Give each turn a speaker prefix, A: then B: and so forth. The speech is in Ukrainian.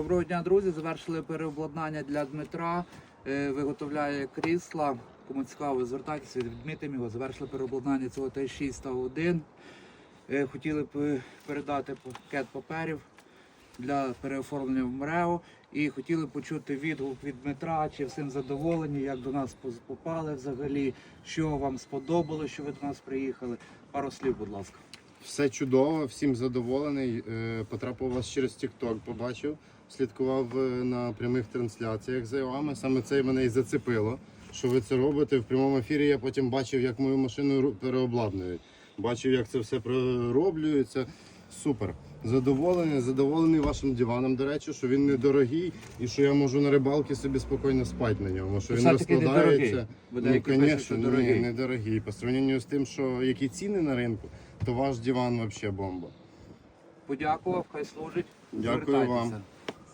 A: Доброго дня, друзі. Завершили переобладнання для Дмитра. Е, Виготовляє крісла. Кому цікаво, звертайтеся, відмітимо його. Завершили переобладнання цього Т6 та 1. Е, Хотіли б е, передати пакет паперів для переоформлення в МРЕО. І хотіли почути відгук від Дмитра, чи всім задоволені, як до нас попали взагалі, що вам сподобалося, що ви до нас приїхали. Пару слів, будь ласка.
B: Все чудово, всім задоволений. Е, Потрапив вас через TikTok, побачив, слідкував е, на прямих трансляціях за вами. Саме це мене і зацепило, що ви це робите. В прямому ефірі я потім бачив, як мою машину переобладнують. Бачив, як це все пророблюється. Супер. Задоволений, задоволений вашим диваном, до речі, що він недорогий і що я можу на рибалці собі спокійно спати на ньому. Що він
A: Все-таки
B: розкладається.
A: недорогий. Бо
B: Ну,
A: деякі пишуть,
B: звісно, ні,
A: дорогий.
B: недорогий. По сравненню з тим, що які ціни на ринку, то ваш диван взагалі бомба.
A: Подякував, хай служить.
B: Дякую
A: Звертайтеся.
B: вам.